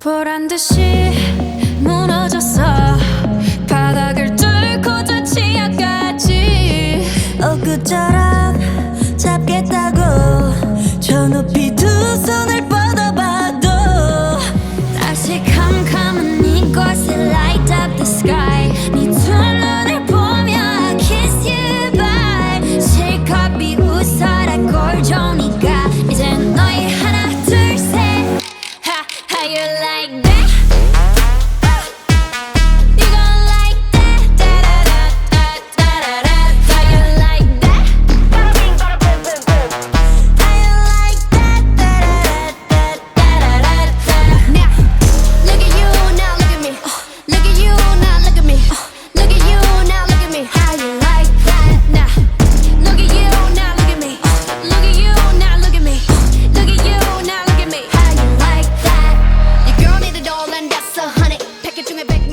보란 듯이 무너졌어. 바닥을 뚫고 저 치아까지. 엊그처럼 잡겠다고 저 높이 take it, bring it back.